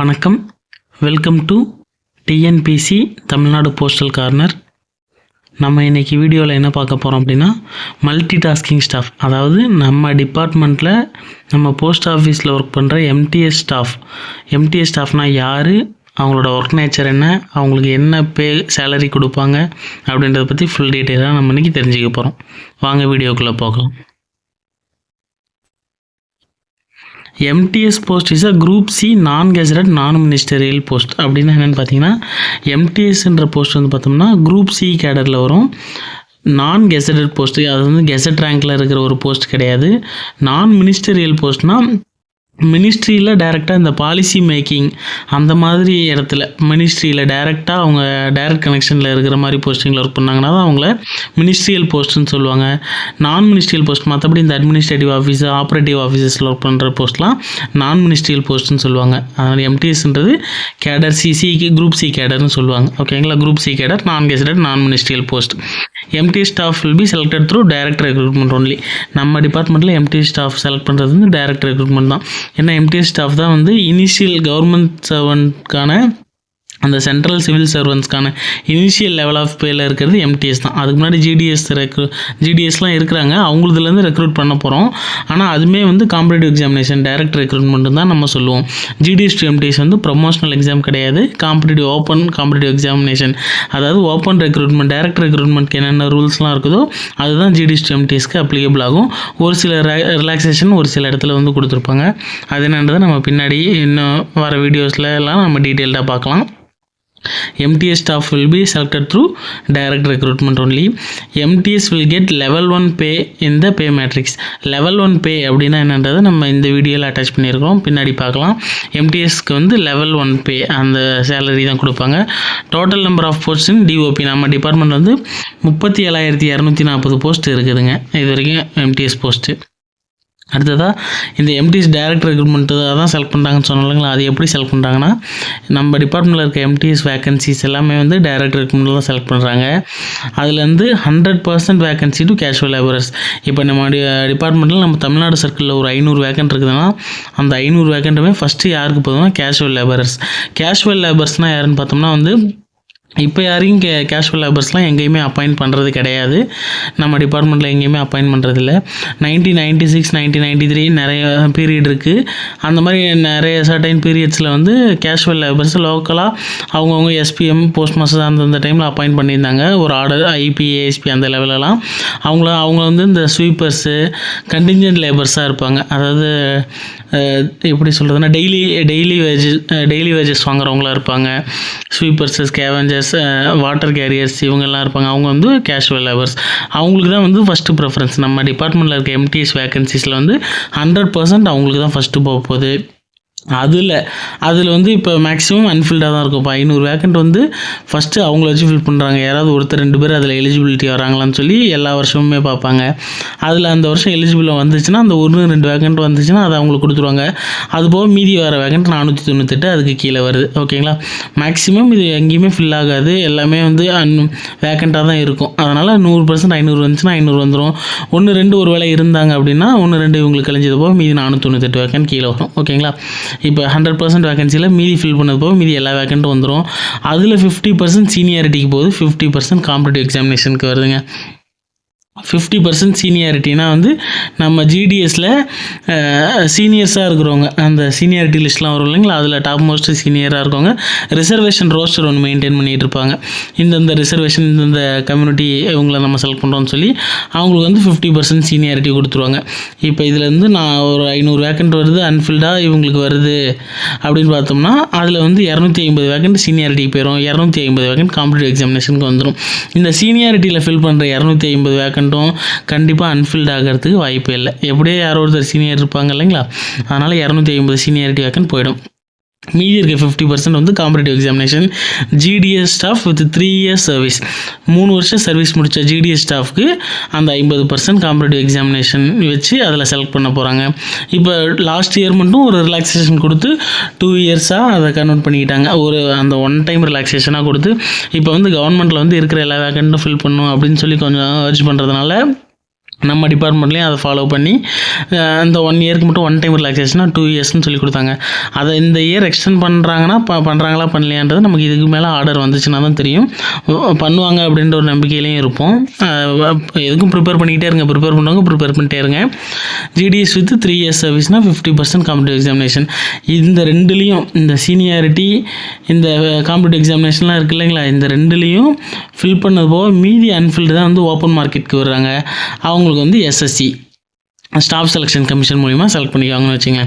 வணக்கம். Welcome to TNPC Tamil Nadu postal corner நம்ம இன்றைக்கி வீடியோவில் என்ன பார்க்க போகிறோம் அப்படின்னா மல்டி டாஸ்கிங் ஸ்டாஃப் அதாவது நம்ம டிபார்ட்மெண்ட்டில் நம்ம போஸ்ட் ஆஃபீஸில் ஒர்க் பண்ணுற எம்டிஎஸ் ஸ்டாஃப் எம்டிஎஸ் ஸ்டாஃப்னால் யார்? அவங்களோட ஒர்க் நேச்சர் என்ன? அவங்களுக்கு என்ன பே சேலரி கொடுப்பாங்க? அப்படின்றத பற்றி ஃபுல் டீட்டெயிலாக நம்ம இன்றைக்கி தெரிஞ்சுக்க போகிறோம் வாங்க வீடியோக்குள்ளே போகலாம். MTS post is a group C non gazetted non ministerial post அப்படின்னா என்னென்னு பார்த்தீங்கன்னா எம்டிஎஸ்ன்ற போஸ்ட் வந்து பார்த்தோம்னா குரூப் சி கேடரில் வரும். நான் கெசடட் போஸ்ட்டு அது வந்து கெசட் ரேங்கில் இருக்கிற ஒரு போஸ்ட் கிடையாது. நான் மினிஸ்டரியல் போஸ்ட்னால் மினிஸ்ட்ரியில் டைரெக்டாக இந்த பாலிசி மேக்கிங் அந்த மாதிரி இடத்துல மினிஸ்ட்ரியில் டைரெக்டாக அவங்க டைரக்ட் கனெக்ஷனில் இருக்கிற மாதிரி போஸ்டிங்கில் ஒர்க் பண்ணாங்கன்னா தான் அவங்கள மினிஸ்ட்ரியல் போஸ்ட்டுன்னு சொல்லுவாங்க. நான் மினிஸ்ட்ரியல் போஸ்ட் மற்றபடி இந்த அட்மினிஸ்ட்ரேட்டிவ் ஆஃபீஸர் ஆப்ரேட்டிவ் ஆஃபீஸஸில் ஒர்க் பண்ணுற போஸ்ட்லாம் நான் மினிஸ்ட்ரியல் போஸ்ட்டுன்னு சொல்லுவாங்க. அதனால் எம்டிஎஸ்ன்றது கேடர் சிசி குரூப் சி கேடர்னு சொல்லுவாங்க. ஓகேங்களா group C cadre non gazetted non ministerial post MT staff will be selected through direct recruitment only நம்ம டிபார்ட்மெண்ட்டில் எம்டி ஸ்டாஃப் செலக்ட் பண்ணுறது வந்து டைரக்ட் ரெக்ரூட்மெண்ட் தான். ஏன்னா எம்டி ஸ்டாஃப் தான் வந்து இனிஷியல் கவர்மெண்ட் சர்வெண்ட்கான அந்த சென்ட்ரல் சிவில் சர்வன்ஸ்க்கான இனிஷியல் லெவல் ஆஃப் பேயில் இருக்கிறது எம்டிஎஸ் தான். அதுக்கு முன்னாடி ஜிடிஎஸ் ரெக்ரூ ஜிடிஎஸ்லாம் இருக்கிறாங்க. அவங்களதுலேருந்து ரெக்ரூட் பண்ண போகிறோம் ஆனால் அதுவுமே வந்து காம்படிட்டிவ் எக்ஸாமினேஷன் டைரக்ட் ரெக்ரூட்மெண்ட் தான் நம்ம சொல்லுவோம். ஜிடிஎஸ் டு எம்டிஎஸ் வந்து ப்ரொமோஷனல் எக்ஸாம் கிடையாது. காம்படிட்டிவ் ஓப்பன் காம்படிட்டிவ் எக்ஸாமினேஷன் அதாவது ஓப்பன் ரெக்ரூட்மெண்ட் டைரக்ட் ரெக்ரூட்மெண்ட்க்கு என்னென்ன ரூல்ஸ்லாம் இருக்குதோ அதுதான் ஜிடிஎஸ் டு எம்டிஎஸ்க்கு அப்ளிகபிள் ஆகும். ஒரு சில ரிலாக்ஸேஷன் ஒரு சில இடத்துல வந்து கொடுத்துருப்பாங்க. அது என்னன்றதை நம்ம பின்னாடி இன்னும் வர வீடியோஸில் எல்லாம் நம்ம டீட்டெயில்டாக பார்க்கலாம். MTS staff will be selected through direct recruitment only. MTS will get level 1 pay in the pay matrix. level 1 pay அப்படின்னா என்னன்றது நம்ம இந்த வீடியோவில் அட்டாச் பண்ணியிருக்கோம். பின்னாடி பார்க்கலாம். எம்டிஎஸ்க்கு வந்து லெவல் ஒன் பே அந்த சேலரி தான் கொடுப்பாங்க. Total number of post in DOP நம்ம டிபார்ட்மெண்ட் வந்து முப்பத்தி ஏழாயிரத்தி இரநூத்தி நாற்பது போஸ்ட் இருக்குதுங்க. இது வரைக்கும் எம்டிஎஸ் போஸ்ட்டு அடுத்ததாக இந்த எம்டிஸ் டைரக்ட் ரெக்ரூட்மெண்ட்டு தான் செலக்ட் பண்ணுறாங்கன்னு சொன்னாங்களா அது எப்படி செலக்ட் பண்ணுறாங்கன்னா நம்ம டிபார்ட்மெண்ட்டில் இருக்க எம்டிஎஸ் வேகன்சிஸ் எல்லாமே வந்து டைரக்ட் ரெக்ரூட்மெண்ட்டில் தான் செலக்ட் பண்ணுறாங்க அதுலேருந்து hundred percent vacancy to casual labourers இப்போ நம்ம டிபார்ட்மெண்ட்டில் நம்ம தமிழ்நாடு சர்க்கிளில் ஒரு ஐநூறு வேகன்ட் இருக்குதுன்னா அந்த ஐநூறு வேகண்ட்டுமே ஃபஸ்ட்டு யாருக்கு போதும்னா கேஷுவல் லேபரர்ஸ் கேஷுவல் லேபர்ஸ்னால் யாருன்னு பார்த்தோம்னா வந்து இப்போ யாரையும் கே கேஷுவல் லேபர்ஸ்லாம் எங்கேயுமே அப்பாயிண்ட் பண்ணுறது கிடையாது. நம்ம டிபார்ட்மெண்ட்டில் எங்கேயுமே அப்பாயிண்ட் பண்ணுறதில்ல nineteen ninety six nineteen ninety three நிறைய பீரியட் இருக்குது அந்த மாதிரி நிறைய சர்டைன் பீரியட்ஸில் வந்து கேஷுவல் லேபர்ஸ் லோக்கலாக அவங்கவுங்க எஸ்பிஎம் போஸ்ட் மாஸ்டர் அந்தந்த டைமில் அப்பாயிண்ட் பண்ணியிருந்தாங்க. ஒரு ஆர்டர் ஐபி ஏஎஸ்பி அந்த லெவலெலாம் அவங்கள அவங்க வந்து இந்த ஸ்வீப்பர்ஸு கண்டிஞ்சன்ட் லேபர்ஸாக இருப்பாங்க. அதாவது எப்படி சொல்கிறதுனா daily daily wages daily wages வாங்குறவங்களாக இருப்பாங்க. ஸ்வீப்பர்ஸு ஸ்கேவஞ்சர்ஸ் வாட்டர் கேரியர்ஸ் இவங்கெல்லாம் இருப்பாங்க. அவங்க வந்து கேஷுவல் லவர்ஸ் அவங்களுக்கு தான் வந்து ஃபஸ்ட்டு ப்ரிஃபரன்ஸ் நம்ம டிபார்ட்மெண்ட்டில் இருக்க எம்டிஎஸ் வேகன்சிஸில் வந்து ஹண்ட்ரட் பர்சன்ட் அவங்களுக்கு தான் ஃபஸ்ட்டு போக போகுது. அதில் அதில் வந்து இப்போ மேக்ஸிமம் அன்ஃபில்டாக தான் இருக்கும். இப்போ ஐநூறு வேக்கண்ட் வந்து ஃபஸ்ட்டு அவங்கள வச்சு ஃபில் பண்ணுறாங்க யாராவது ஒருத்தர் ரெண்டு பேர் அதில் எலிஜிபிலிட்டி வராங்களான்னு சொல்லி எல்லா வருஷமுமே பார்ப்பாங்க. அதில் அந்த வருஷம் எலிஜிபிளாக வந்துச்சுன்னா அந்த ஒன்று ரெண்டு வேக்கண்ட் வந்துச்சுன்னா அதை அவங்களுக்கு கொடுத்துருவாங்க. அதுபோக மீதி வர வேக்கண்ட் நானூற்றி தொண்ணூத்தெட்டு அதுக்கு கீழே வருது. ஓகேங்களா மேக்ஸிமம் இது எங்கேயுமே ஃபில் ஆகாது. எல்லாமே வந்து அன் வேக்கண்ட்டாக தான் இருக்கும். அதனால் நூறு பர்சன்ட் ஐநூறு வந்துச்சுன்னா ஐநூறு வந்துடும் ஒன்று ரெண்டு ஒரு வேளை இருந்தாங்க அப்படின்னா ஒன்று ரெண்டு இவங்களுக்கு கழிஞ்சது போக மீதி நானூற்றி தொண்ணூத்தெட்டு வேக்கண்ட் கீழே வரும். ஓகேங்களா இப்போ ஹண்ட்ரட் பர்சன்ட் வேகன்சியில் மீதி ஃபில் பண்ணது போக மீதி எல்லா வேகண்ட்டும் வந்துடும் அதில் ஃபிஃப்டி பர்சன்ட் சீனியாரிட்டிக்கு போகுது. ஃபிஃப்டி பர்சன்ட் காம்படிட்டிவ் எக்ஸாமினேஷனுக்கு வருதுங்க. ஃபிஃப்டி பர்சன்ட் சீனியாரிட்டினா வந்து நம்ம ஜிடிஎஸில் சீனியர்ஸாக இருக்கிறவங்க அந்த சீனியாரிட்டி லிஸ்ட்லாம் வரும் இல்லைங்களா? அதில் டாப் மோஸ்ட் சீனியராக இருக்கவங்க ரிசர்வேஷன் ரோஸ்டர் ஒன்று மெயின்டைன் பண்ணிகிட்டு இருப்பாங்க. இந்தந்த ரிசர்வேஷன் இந்தந்த கம்யூனிட்டி இவங்கள நம்ம செலக்ட் பண்ணுறோம்னு சொல்லி அவங்களுக்கு வந்து ஃபிஃப்டி பர்சன்ட் சீனியாரிட்டி கொடுத்துருவாங்க. இப்போ இதுலேருந்து நான் ஒரு ஐநூறு வேக்கண்ட் வருது அன்ஃபில்டாக இவங்களுக்கு வருது அப்படின்னு பார்த்தோம்னா அதில் வந்து இரநூத்தி ஐம்பது வேக்கண்ட் சீனியாரிட்டிக்கு போயிடும் இரநூத்தி ஐம்பது வேக்கண்ட் காம்படிட்டிவ் எக்ஸாமினேஷனுக்கு வந்துடும் இந்த சீனியாரிட்டியில் ஃபில் பண்ணுற இரநூத்தி ஐம்பது வேக்கண்ட்டும் கண்டிப்பாக அன்ஃபில்ட் ஆகிறதுக்கு வாய்ப்பே இல்லை. எப்படியே யாரோ ஒருத்தர் சீனியர் இருப்பாங்க இல்லைங்களா? அதனால் இரநூத்தி ஐம்பது சீனியாரிட்டி வேக்கன் போயிடும். மீதி இருக்க ஃபிஃப்டி பர்சன்ட் வந்து competitive examination GDS staff with three years service மூணு வருஷம் சர்வீஸ் முடித்த ஜிடிஎஸ் ஸ்டாஃப்க்கு அந்த ஐம்பது பர்சன்ட் காம்படிட்டிவ் எக்ஸாமினேஷன் வச்சு அதில் செலக்ட் பண்ண போகிறாங்க இப்போ லாஸ்ட் இயர் மட்டும் ஒரு ரிலாக்ஸேஷன் கொடுத்து டூ இயர்ஸாக அதை கன்வெர்ட் பண்ணிக்கிட்டாங்க. ஒரு அந்த ஒன் டைம் ரிலாக்ஸேஷனாக கொடுத்து இப்போ வந்து கவர்மெண்ட்டில் வந்து இருக்கிற எல்லா வேக்கண்ட்டும் ஃபில் பண்ணும் அப்படின்னு சொல்லி கொஞ்சம் அர்ஜ் பண்ணுறதுனால நம்ம டிபார்ட்மெண்ட்லேயும் அதை ஃபாலோ பண்ணி அந்த இந்த ஒன் இயருக்கு மட்டும் ஒன் டைம் ரிலாக்ஸேஷனாக டூ இயர்ஸ்னு சொல்லி கொடுத்தாங்க. அதை இந்த இயர் எக்ஸ்டெண்ட் பண்ணுறாங்கன்னா ப பண்ணுறாங்களா பண்ணலையான்றது நமக்கு இதுக்கு மேலே ஆர்டர் வந்துச்சுன்னா தான் தெரியும். பண்ணுவாங்க அப்படின்ற ஒரு நம்பிக்கையிலையும் இருப்போம். எதுக்கும் ப்ரிப்பேர் பண்ணிக்கிட்டே இருங்க. ப்ரிப்பேர் பண்ணுவாங்க ப்ரிப்பேர் பண்ணிட்டே இருங்க. ஜிடிஎஸ் வித் த்ரீ இயர்ஸ் சர்வீஸ்னால் ஃபிஃப்டி பர்சன்ட் காம்படிட்டிவ் எக்ஸாமினேஷன் இந்த ரெண்டுலேயும் இந்த சீனியாரிட்டி இந்த காம்படிட்டிவ் எக்ஸாமினேஷன்லாம் இருக்கு இல்லைங்களா? இந்த ரெண்டுலேயும் ஃபில் பண்ணது போக மீதி அன்ஃபில்டு தான் வந்து ஓப்பன் மார்க்கெட்டுக்கு வர்றாங்க. அவங்களுக்கு வந்து எஸ்எஸ்சி ஸ்டாஃப் செலெக்ஷன் கமிஷன் மூலிமா செலக்ட் பண்ணிக்குவாங்கன்னு வச்சுங்க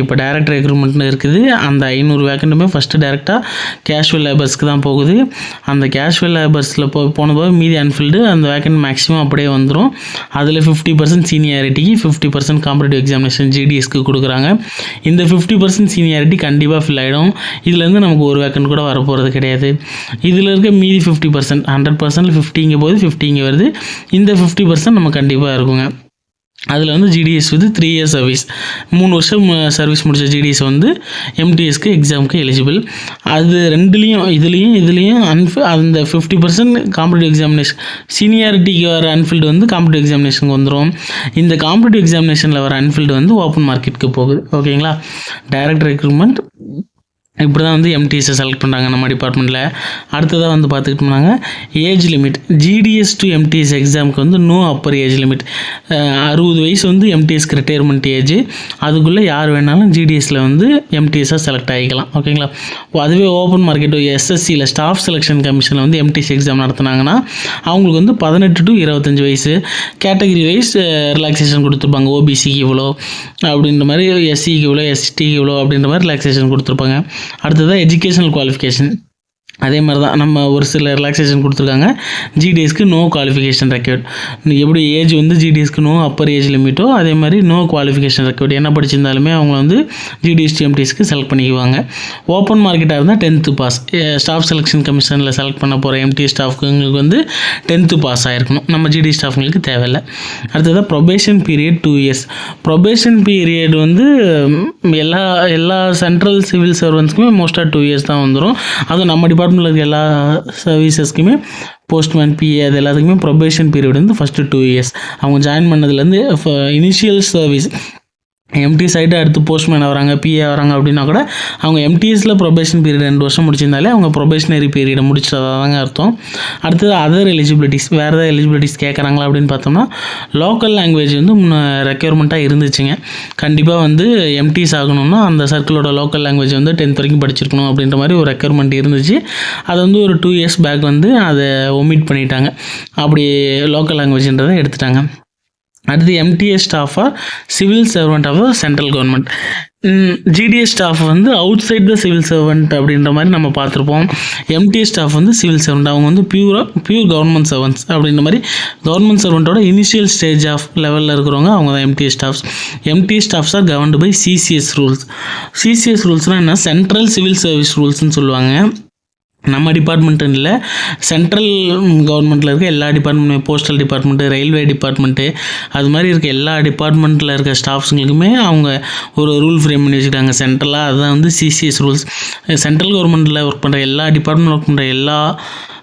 இப்போ டேரக்ட் ரெக்ரூட்மெண்ட் இருக்குது. அந்த ஐநூறு வேக்கண்ட்டுமே ஃபஸ்ட்டு டேரெக்டாக கேஷுவல் லேபர்ஸ்க்கு தான் போகுது. அந்த கேஷுவல் லேபர்ஸில் போ போனபோது மீதி அன்ஃபில்டு அந்த வேக்கண்ட் மேக்ஸிமம் அப்படியே வந்துடும் அதில் ஃபிஃப்டி பர்சன்ட் சீனியாரிட்டிக்கு ஃபிஃப்டி பர்சன்ட் காம்படிட்டிவ் எக்ஸாமினேஷன் ஜிடிஎஸ்க்கு கொடுக்குறாங்க. இந்த ஃபிஃப்டி பர்சன்ட் சீனியாரிட்டி கண்டிப்பாக ஃபில் ஆகிடும் இதுலேருந்து நமக்கு ஒரு வேக்கண்ட் கூட வரப்போகிறது கிடையாது. இதில் இருக்க மீதி ஃபிஃப்டி பர்சன்ட் ஹண்ட்ரட் பர்சன்ட் ஃபிஃப்டிங்க போது ஃபிஃப்டிங்க வருது. இந்த ஃபிஃப்டி பர்சன்ட் நம்ம கண்டிப்பாக இருக்குங்க. அதில் வந்து ஜிடிஎஸ் வந்து த்ரீ இயர்ஸ் சர்வீஸ் மூணு வருஷம் சர்வீஸ் முடித்த ஜிடிஎஸ் வந்து எம்டிஎஸ்க்கு எக்ஸாமுக்கு எலிஜிபிள் அது ரெண்டுலேயும் இதுலேயும் இதுலேயும் அன்ஃபி அந்த ஃபிஃப்டி பர்சன்ட் காம்படிட்டிவ் எக்ஸாமினேஷன் சீனியாரிட்டிக்கு வர அன்ஃபீல்டு வந்து காம்படிட்டிவ் எக்ஸாமினேஷனுக்கு வந்துடும் இந்த காம்படிட்டிவ் எக்ஸாமினேஷனில் வர அன்ஃபீல்டு வந்து ஓப்பன் மார்க்கெட்டுக்கு போகுது. ஓகேங்களா டைரக்ட் ரெக்ரூட்மெண்ட் இப்படி தான் வந்து எம்டிஎஸை செலக்ட் பண்ணுறாங்க நம்ம டிபார்ட்மெண்ட்டில் அடுத்ததாக வந்து பார்த்துக்கிட்டோம்னாங்க age limit GDS to MTS எக்ஸாமுக்கு வந்து நோ அப்பர் ஏஜ் லிமிட் அறுபது வயசு வந்து எம்டிஎஸ்க்கு ரிட்டையர்மெண்ட் ஏஜ் அதுக்குள்ளே யார் வேணாலும் ஜிடிஎஸில் வந்து எம்டிஎஸாக செலக்ட் ஆகிக்கலாம். ஓகேங்களா இப்போ அதுவே ஓப்பன் மார்க்கெட்டு எஸ்எஸ்சியில் ஸ்டாஃப் செலெக்ஷன் கமிஷனில் வந்து எம்டிஎஸ் எக்ஸாம் நடத்துனாங்கன்னா அவங்களுக்கு வந்து பதினெட்டு டு இருபத்தஞ்சி வயசு. கேட்டகரி வைஸ் ரிலாக்ஸேஷன் கொடுத்துருப்பாங்க. ஓபிசிக்கு இவ்வளோ அப்படின்ற மாதிரி எஸ்சிக்கு இவ்வளோ எஸ்டிக்கு இவ்வளோ அப்படின்ற மாதிரி ரிலாக்ஸேஷன் கொடுத்துருப்பாங்க. அடுத்ததாக எஜுகேஷனல் குவாலிஃபிகேஷன் அதே மாதிரி தான் நம்ம ஒரு சில ரிலாக்ஸேஷன் கொடுத்துருக்காங்க. ஜிடிஎஸ்க்கு நோ குவாலிஃபிகேஷன் ரெக்கார்ட் எப்படி ஏஜ் வந்து ஜிடிஎஸ்க்கு நோ அப்பர் ஏஜ் லிமிட்டோ அதே மாதிரி நோ குவாலிஃபிகேஷன் ரெக்கார்ட் என்ன படிச்சிருந்தாலுமே அவங்க வந்து ஜிடிஎஸ் டிஎம்டிஎஸ்க்கு செலக்ட் பண்ணிக்குவாங்க. ஓப்பன் மார்க்கெட்டாக இருந்தால் டென்த்து பாஸ் ஸ்டாஃப் செலெக்ஷன் கமிஷனில் செலக்ட் பண்ண போகிற எம்டி ஸ்டாஃப்க்கு வந்து டென்த்து பாஸ் ஆகிருக்கணும் நம்ம ஜிடி ஸ்டாஃப்ங்களுக்கு தேவையில்லை. அடுத்ததாக probation period two years probation period வந்து எல்லா எல்லா சென்ட்ரல் சிவில் சர்வன்ஸ்க்குமே மோஸ்ட்டாக டூ இயர்ஸ் தான் வந்துடும் அதுவும் நம்ம டிபார்ட்மெண்ட்டில் இருக்க எல்லா சர்வீசஸ்க்குமே போஸ்ட்மேன் பிஏ அது எல்லாத்துக்குமே ப்ரொபேஷன் பீரியட் வந்து ஃபஸ்ட்டு டூ இயர்ஸ் அவங்க ஜாயின் பண்ணதுலேருந்து இனிஷியல் சர்வீஸ் எம்டி சைடு அடுத்து போஸ்ட்மேன் வராங்க பிஏ வராங்க அப்படின்னா கூட அவங்க எம்டிஎஸில் ப்ரொபேஷன் பீரியட் ரெண்டு வருஷம் முடிச்சிருந்தாலே அவங்க ப்ரொபேஷனரி பீரியடை முடிச்சதாங்க அர்த்தம். அடுத்தது அதர் எலிஜிபிலிட்டிஸ் வேறு ஏதாவது எலிஜிபிலிட்டிஸ் கேட்குறாங்களா அப்படின்னு பார்த்தோம்னா லோக்கல் லாங்குவேஜ் வந்து முன்னே ரெக்யர்மெண்ட்டாக இருந்துச்சுங்க. கண்டிப்பாக வந்து எம்டிஸ் ஆகணும்னா அந்த சர்க்கிளோட லோக்கல் லாங்குவேஜ் வந்து டென்த் வரைக்கும் படிச்சிருக்கணும் அப்படின்ற மாதிரி ஒரு ரெக்யர்மெண்ட் இருந்துச்சு. அதை வந்து ஒரு டூ இயர்ஸ் பேக் வந்து அதை ஒமிட் பண்ணிட்டாங்க. அப்படி லோக்கல் லாங்குவேஜ்ன்றதை எடுத்துட்டாங்க. அடுத்து MTA ஸ்டாஃபாக civil servant of the central government GDA staff வந்து outside the civil servant அப்படின்ற மாதிரி நம்ம பார்த்துருப்போம். எம்டிஎஸ் ஸ்டாஃப் வந்து சிவில் சர்வெண்ட் அவங்க வந்து பியூராக பியூர் கவர்மெண்ட் சர்வன்ட்ஸ் அப்படின்ற மாதிரி கவர்மெண்ட் சர்வெண்ட்டோட இனிஷியல் ஸ்டேஜ் ஆஃப் லெவலில் இருக்கிறவங்க அவங்க தான் MTA staffs MTA staffs are governed by CCS rules CCS ரூல்ஸ்னால் என்ன? சென்ட்ரல் சிவில் சர்வீஸ் ரூல்ஸ்னு சொல்லுவாங்க. நம்ம டிபார்ட்மெண்ட்டுன்னு இல்லை சென்ட்ரல் கவர்மெண்ட்டில் இருக்க எல்லா department postal department railway department அது மாதிரி இருக்க எல்லா டிபார்ட்மெண்ட்டில் இருக்க ஸ்டாஃப்ஸுங்களுக்குமே அவங்க ஒரு ரூல் ஃப்ரேம் பண்ணி வச்சுக்கிட்டாங்க. சென்ட்ரலாக அதுதான் வந்து சிசிஎஸ் ரூல்ஸ் சென்ட்ரல் கவர்மெண்ட்டில் ஒர்க் பண்ணுற எல்லா டிபார்ட்மெண்ட் ஒர்க் பண்ணுற எல்லா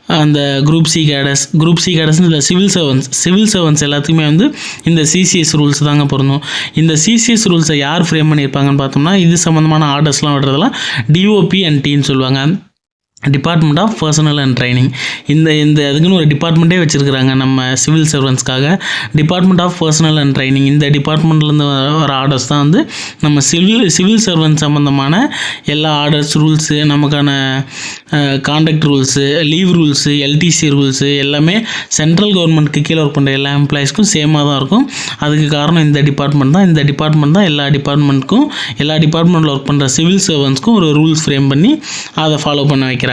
அந்த group C cadres group C கேடஸ்னு இல்லை சிவில் சர்வன்ஸ் சிவில் சர்வன்ஸ் எல்லாத்துக்குமே வந்து இந்த சிசிஎஸ் ரூல்ஸ் தாங்க பொருந்தும். இந்த சிசிஎஸ் ரூல்ஸை யார் ஃப்ரேம் பண்ணியிருப்பாங்கன்னு பார்த்தோம்னா இது சம்மந்தமான ஆர்டர்ஸ்லாம் விடுறதெல்லாம் டிஓபி அண்ட் டின்னு சொல்லுவாங்க. Department of personnel and training இந்த இந்த அதுக்குன்னு ஒரு டிபார்ட்மெண்ட்டே வச்சுருக்கிறாங்க நம்ம civil சர்வன்ஸ்க்காக department of personnel and training இந்த டிபார்ட்மெண்ட்லேருந்து வர ஆர்டர்ஸ் தான் வந்து நம்ம சிவில் சிவில் சர்வன்ஸ் சம்மந்தமான எல்லா ஆர்டர்ஸ் ரூல்ஸு நமக்கான conduct rules leave rules LTC rules எல்லாமே சென்ட்ரல் கவர்மெண்ட்க்கு கீழே ஒர்க் பண்ணுற எல்லா எம்ப்ளாயிஸ்க்கும் சேமாக தான் இருக்கும். அதுக்கு காரணம் இந்த டிபார்ட்மெண்ட் தான். இந்த டிபார்ட்மெண்ட் தான் எல்லா டிபார்ட்மெண்ட்க்கும் எல்லா டிபார்ட்மெண்ட்டில் ஒர்க் பண்ணுற சிவில் சர்வன்ஸ்க்கும் ஒரு ரூல்ஸ் ஃப்ரேம் பண்ணி அதை ஃபாலோ பண்ண வைக்கிறாங்க.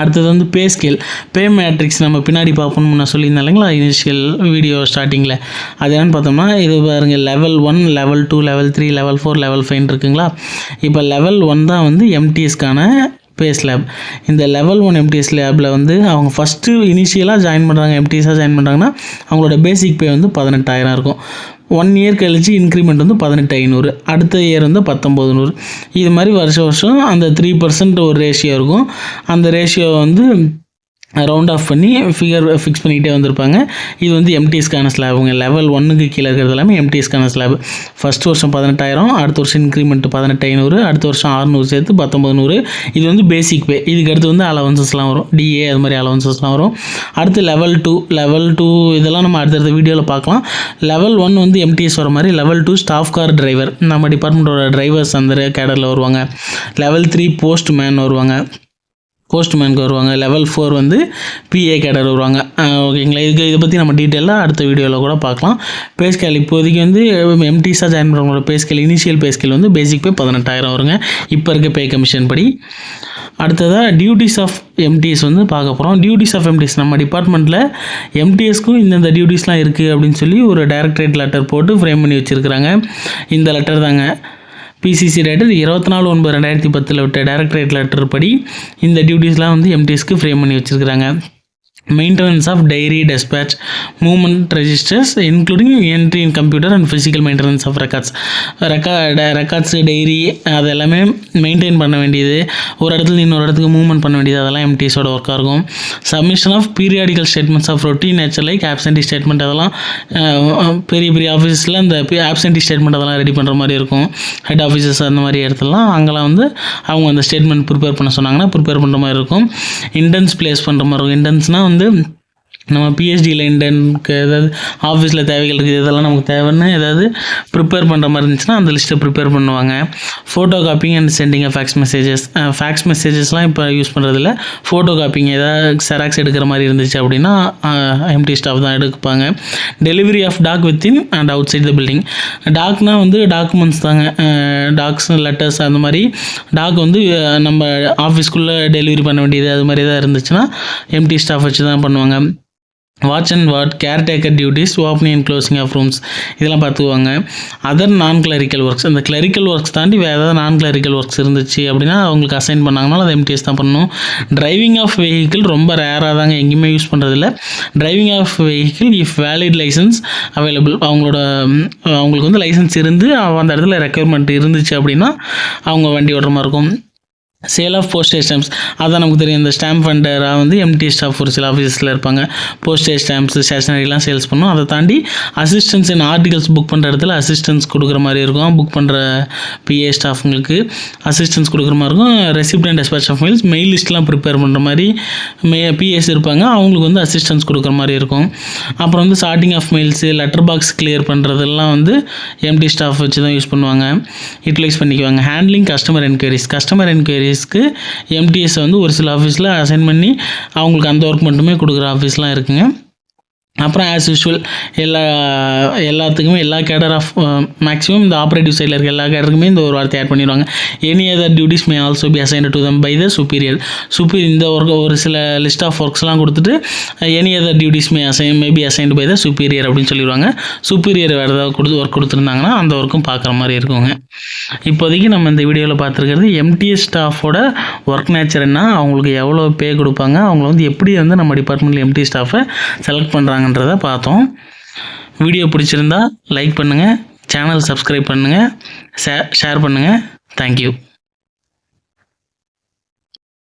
அடுத்தது வந்து பே ஸ்கேல் பே மேட்ரிக்ஸ் நம்ம பின்னாடி பார்ப்போம்னு நான் சொல்லியிருந்தேன் இல்லைங்களா? இனிஷியல் வீடியோ ஸ்டார்டிங்கில் அது என்னென்னு பார்த்தோம்னா இது பாருங்கள் level one level two level three level four level fine இருக்குங்களா? இப்போ லெவல் ஒன் தான் வந்து எம்டிஎஸ்க்கான பேஸ் லேப் இந்த லெவல் ஒன் எம்டிஎஸ் லேபில் வந்து அவங்க ஃபஸ்ட்டு இனிஷியலாக ஜாயின் பண்ணுறாங்க எம்டிஎஸாக ஜாயின் பண்ணுறாங்கன்னா அவங்களோட பேசிக் பே வந்து பதினெட்டாயிரம் இருக்கும். ஒன் இயர் கழித்து இன்க்ரிமெண்ட் வந்து பதினெட்டு ஐநூறு அடுத்த இயர் வந்து பத்தொம்போது நூறு. இது மாதிரி வருஷம் வருஷம் அந்த த்ரீ பர்சன்ட் ஒரு ரேஷியோ இருக்கும். அந்த ரேஷியோ வந்து ரவுண்ட் ஆஃப் பண்ணி ஃபிகர் ஃபிக்ஸ் பண்ணிக்கிட்டே வந்திருப்பாங்க. இது வந்து எம்டிஎஸ்க்கான ஸ்லாபுங்க லெவல் ஒன்றுக்கு கீழே இருக்கிறது எல்லாமே எம்டிஎஸ்க்கான ஸ்லாப் ஃபஸ்ட் வருஷம் பதினெட்டாயிரம் அடுத்த வருஷம் இன்க்ரிமெண்ட் பதினெட்டு ஐநூறு அடுத்த வருஷம் ஆறுநூறு சேர்த்து பத்தொம்பது நூறு. இது வந்து பேசிக் பே இதுக்கு அடுத்து வந்து அலவன்சஸ்லாம் வரும். டிஏ அது மாதிரி அலவன்சஸ்லாம் வரும். அடுத்து லெவல் டூ லெவல் டூ இதெல்லாம் நம்ம அடுத்தடுத்த வீடியோவில் பார்க்கலாம். லெவல் ஒன் வந்து எம்டிஎஸ் வர மாதிரி level two staff car driver நம்ம டிபார்ட்மெண்ட்டோட டிரைவர்ஸ் அந்த கேடரில் வருவாங்க. லெவல் த்ரீ போஸ்ட் மேன் வருவாங்க. போஸ்ட்மேனுக்கு வருவாங்க. லெவல் ஃபோர் வந்து பிஏ கேடர் வருவாங்க. ஓகேங்களா இதுக்கு இதை பற்றி நம்ம டீட்டெயிலாக அடுத்த வீடியோவில் கூட பார்க்கலாம். பேஸ்கேல் இப்போதைக்கு வந்து எம்டிஸாக join பண்ணுறவங்களோட pay scale initial pay scale வந்து பேசிக் பே பதினெட்டாயிரம் வருங்க. இப்போ இருக்க பே கமிஷன் படி. அடுத்ததாக டியூட்டிஸ் ஆஃப் எம்டிஎஸ் வந்து பார்க்க போகிறோம் டியூட்டிஸ் ஆஃப் எம்டிஎஸ் நம்ம டிபார்ட்மெண்ட்டில் எம்டிஎஸ்க்கும் இந்தந்த டியூட்டிஸ்லாம் இருக்குது அப்படின்னு சொல்லி ஒரு டைரக்டரேட் லெட்டர் போட்டு ஃப்ரேம் பண்ணி வச்சுருக்கிறாங்க. இந்த லெட்டர் தாங்க. பிசிசி ரைட்டர் இருபத்தி நாலு ஒன்பது ரெண்டாயிரத்தி பத்தில் விட்ட டைரக்டரேட் லெட்டர் படி இந்த டியூட்டிஸ்லாம் வந்து எம்டிஎஸ்க்கு ஃப்ரேம் பண்ணி வச்சுருக்கிறாங்க. Maintenance of diary despatch movement registers including entry in computer and physical maintenance of records reca records diary அது எல்லாமே மெயின்டைன் பண்ண வேண்டியது. ஒரு இடத்துல இன்னொரு இடத்துக்கு மூவ்மெண்ட் பண்ண வேண்டியது. அதெல்லாம் எம்டிஎஸோட ஒர்க்காக இருக்கும். Submission of periodical statements of routine nature like absentee statement அதெல்லாம் பெரிய பெரிய ஆஃபீஸில் அந்த ஆப்சன்டி ஸ்டேட்மெண்ட் அதெல்லாம் ரெடி பண்ணுற மாதிரி இருக்கும். ஹெட் ஆஃபீஸஸ் அந்த மாதிரி இடத்துலலாம் அங்கெல்லாம் வந்து அவங்க அந்த ஸ்டேட்மெண்ட் ப்ரிப்பேர் பண்ண சொன்னாங்கன்னா ப்ரிப்பேர் பண்ணுற மாதிரி இருக்கும். இன்டென்ஸ் ப்ளேஸ் பண்ணுற மாதிரி இருக்கும். இன்டென்ஸ்னால் வந்து ลืม நம்ம பிஹெச்டியில் இன்டர்னுக்கு ஏதாவது ஆஃபீஸில் தேவைகள் இருக்குது இதெல்லாம் நமக்கு தேவைன்னு ஏதாவது ப்ரிப்பேர் பண்ணுற மாதிரி இருந்துச்சுன்னா அந்த லிஸ்ட்டை ப்ரிப்பேர் பண்ணுவாங்க. Photo copying and sending fax messages fax மெசேஜஸ்லாம் இப்போ யூஸ் பண்ணுறதில்ல ஃபோட்டோ காப்பிங் ஏதாவது செராக்ஸ் எடுக்கிற மாதிரி இருந்துச்சு அப்படின்னா எம்டி ஸ்டாஃப் தான் எடுப்பாங்க. Delivery of dak within and outside the building டாக்னால் வந்து டாக்குமெண்ட்ஸ் தாங்க. டாக்ஸ் லெட்டர்ஸ் அந்த மாதிரி. டாக் வந்து நம்ம ஆஃபீஸ்க்குள்ளே டெலிவரி பண்ண வேண்டியது அது மாதிரி தான் இருந்துச்சுன்னா எம்டி ஸ்டாஃப் வச்சு தான் பண்ணுவாங்க. Watch and ward caretaker duties opening and closing of rooms இதெல்லாம் பார்த்துக்குவாங்க. அதர் நான் கிளரிக்கல் ஒர்க்ஸ் அந்த கிளரிக்கல் ஒர்க்ஸ் தாண்டி வேறு ஏதாவது நான் கிளரிக்கல் ஒர்க்ஸ் இருந்துச்சு அப்படின்னா அவங்களுக்கு அசைன் பண்ணாங்கன்னா அது எம்டிஎஸ் தான் பண்ணணும். டிரைவிங் ஆஃப் வெஹிக்கிள் ரொம்ப ரேராக தாங்க. எங்கேயுமே யூஸ் பண்ணுறதில்ல driving of vehicle if valid license available அவங்களோட அவங்களுக்கு வந்து லைசன்ஸ் இருந்து அந்த இடத்துல ரெக்குயர்மெண்ட் இருந்துச்சு அப்படின்னா அவங்க வண்டி ஓட்டுற மாதிரி இருக்கும். சேல் ஆஃப் போஸ்டேஜ் ஸ்டாம்ப்ஸ் அதான் நமக்கு தெரியும். இந்த ஸ்டாம்ப் ஃபண்டராக வந்து எம்டி ஸ்டாஃப் ஒரு சில ஆஃபீஸில் இருப்பாங்க. போஸ்டேஜ் ஸ்டாம்ப்ஸ் ஸ்டேஷனரிலாம் சேல்ஸ் பண்ணும். அதை தாண்டி அசிஸ்டன்ஸ் இன் ஆர்டிகல்ஸ் புக் பண்ணுற இடத்துல அசிஸ்டன்ஸ் கொடுக்குற மாதிரி இருக்கும். புக் பண்ணுற பிஏ ஸ்டாஃப்ங்களுக்கு அசிஸ்டன்ஸ் கொடுக்குற மாதிரி இருக்கும். Receipt and despatch of mails mail லிஸ்ட்லாம் prepare பண்ணுற மாதிரி மே பிஎஸ் இருப்பாங்க. அவங்களுக்கு வந்து அசிஸ்டன்ஸ் கொடுக்குற மாதிரி இருக்கும். அப்புறம் வந்து sorting of mails letter box clear பண்ணுறதெல்லாம் வந்து எம்டி ஸ்டாஃப் வச்சு தான் யூஸ் பண்ணுவாங்க. யூட்டிலைஸ் பண்ணிக்குவாங்க. Handling customer enquiries customer enquiries ஆஃபீஸ்க்கு எம்டிஎஸ் வந்து ஒரு சில ஆஃபீஸில் அசைன் பண்ணி அவங்களுக்கு அந்த ஒர்க் மட்டுமே கொடுக்குற ஆஃபீஸ்லாம் இருக்குங்க. அப்புறம் ஆஸ் யூஷுவல் எல்லா எல்லாத்துக்குமே எல்லா கேடர் ஆஃப் மேக்ஸிமம் இந்த ஆப்ரேட்டிவ் சைடில் இருக்க எல்லா கேடருக்குமே இந்த ஒரு வார்த்தை ஆட் பண்ணிடுவாங்க. Any other duties may also be assign to them by the superior superior இந்த ஒர்க் ஒரு சில லிஸ்ட் ஆஃப் ஒர்க்ஸ்லாம் கொடுத்துட்டு any other duties may assign may be assigned by the superior அப்படின்னு சொல்லிடுவாங்க. சுப்பீரியர் வேறு ஏதாவது கொடுத்து ஒர்க் கொடுத்துருந்தாங்கன்னா அந்த ஒர்க்கும் பார்க்குற மாதிரி இருக்குங்க. இப்போதைக்கு நம்ம இந்த வீடியோவில் பார்த்துருக்கிறது எம்டிஎஸ் ஸ்டாஃபோட ஒர்க் நேச்சர் என்ன அவங்களுக்கு எவ்வளோ பே கொடுப்பாங்க அவங்கள வந்து எப்படி வந்து நம்ம டிபார்ட்மெண்ட்டில் எம்டி ஸ்டாஃபை செலக்ட் பண்ணுறாங்க பண்ணுறாங்கன்றத பார்த்தோம். வீடியோ பிடிச்சிருந்தா லைக் பண்ணுங்கள் சேனல் சப்ஸ்கிரைப் பண்ணுங்கள் ஷேர் ஷேர் பண்ணுங்கள் தேங்க்யூ